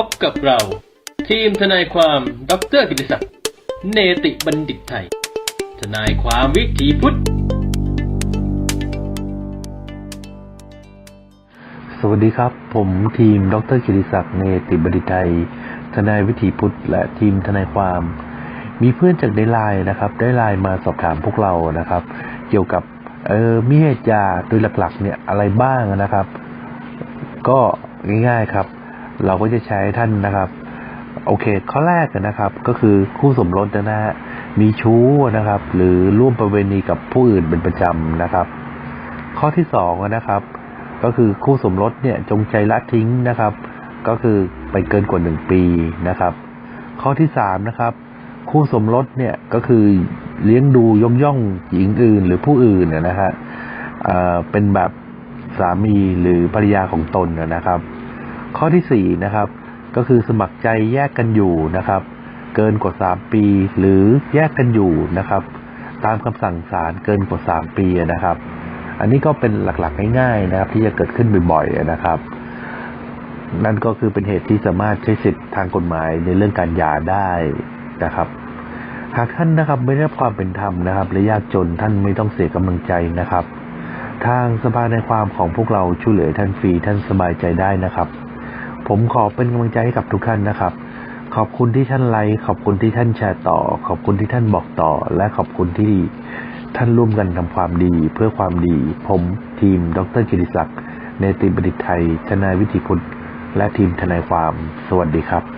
พบกับเรา ทีมทนายความดรกิติศักดิ์เนติบัณฑิตไทย ทนายความวิถีพุทธ สวัสดีครับ ผมทีมดรกิติศักดิ์เนติบดิตไทย ทนายวิถีพุทธ และทีมทนายความ มีเพื่อนจากได้ไลน์นะครับ ได้ไลน์มาสอบถามพวกเรานะครับ เกี่ยวกับเออมีเหตุยาโดยหลักๆ เนี่ยอะไรบ้างนะครับ ก็ง่ายๆครับ เราก็จะใช้ท่านนะครับ โอเค ข้อแรกนะครับ ก็คือคู่สมรสนะฮะมีชู้นะครับ หรือร่วมประเวณีกับผู้อื่นเป็นประจำนะครับ ข้อที่สองนะครับ ก็คือคู่สมรสเนี่ยจงใจละทิ้งนะครับ ก็คือไปเกินกว่าหนึ่งปีนะครับ ข้อที่สามนะครับ คู่สมรสเนี่ยก็คือเลี้ยงดูย่องย่องหญิงอื่นหรือผู้อื่นนะฮะเอ่อเป็นแบบสามีหรือภรรยาของตนนะครับ ข้อที่สี่นะครับก็คือสมัครใจแยกกันอยู่นะครับ เกินกว่าสามปี หรือแยกกันอยู่นะครับ ตามคำสั่งศาลเกินกว่าสามปีนะครับ อันนี้ก็เป็นหลักๆง่ายๆนะครับ ที่จะเกิดขึ้นบ่อยๆนะครับ นั่นก็คือเป็นเหตุที่สามารถใช้สิทธิทางกฎหมายในเรื่องการหย่าได้นะครับ หากท่านนะครับไม่ได้รับความเป็นธรรมนะครับและยากจนท่านไม่ต้องเสียกำลังใจนะครับ ทางสภาในความของพวกเราช่วยเหลือท่านฟรีท่านสบายใจได้นะครับ ผมขอเป็นกำลังใจให้กับทุกท่านนะครับ ขอบคุณที่ท่านไลค์ขอบคุณที่ท่านแชร์ต่อ ขอบคุณที่ท่านบอกต่อ และขอบคุณที่ท่านร่วมกันทำความดีเพื่อความดี ผมทีม ดรกิติศักดิ์ในติบัณฑิตไทยทนายวิถีพุทธและทีมทนายความ สวัสดีครับ